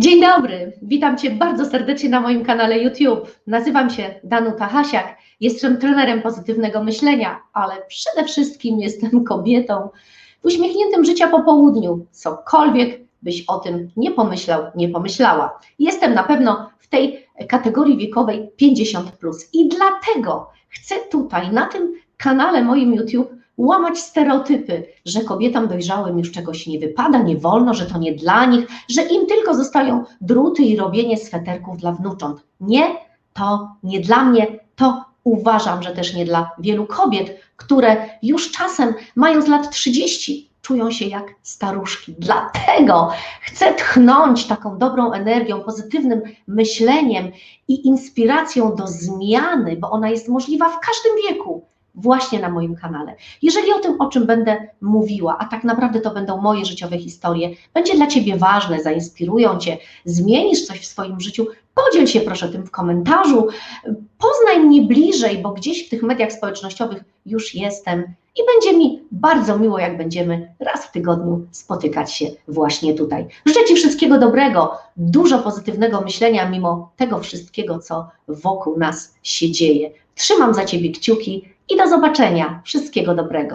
Dzień dobry, witam Cię bardzo serdecznie na moim kanale YouTube. Nazywam się Danuta Hasiak, jestem trenerem pozytywnego myślenia, ale przede wszystkim jestem kobietą w uśmiechniętym życia po południu, cokolwiek byś o tym nie pomyślał, nie pomyślała. Jestem na pewno w tej kategorii wiekowej 50. I dlatego chcę tutaj, na tym kanale moim YouTube, łamać stereotypy, że kobietom dojrzałym już czegoś nie wypada, nie wolno, że to nie dla nich, że im tylko zostają druty i robienie sweterków dla wnucząt. Nie, to nie dla mnie, to uważam, że też nie dla wielu kobiet, które już czasem, mając lat 30, czują się jak staruszki. Dlatego chcę tchnąć taką dobrą energią, pozytywnym myśleniem i inspiracją do zmiany, bo ona jest możliwa w każdym wieku, właśnie na moim kanale. Jeżeli o tym, o czym będę mówiła, a tak naprawdę to będą moje życiowe historie, będzie dla Ciebie ważne, zainspirują Cię, zmienisz coś w swoim życiu, podziel się proszę tym w komentarzu, poznaj mnie bliżej, bo gdzieś w tych mediach społecznościowych już jestem i będzie mi bardzo miło, jak będziemy raz w tygodniu spotykać się właśnie tutaj. Życzę Ci wszystkiego dobrego, dużo pozytywnego myślenia mimo tego wszystkiego, co wokół nas się dzieje. Trzymam za Ciebie kciuki i do zobaczenia. Wszystkiego dobrego.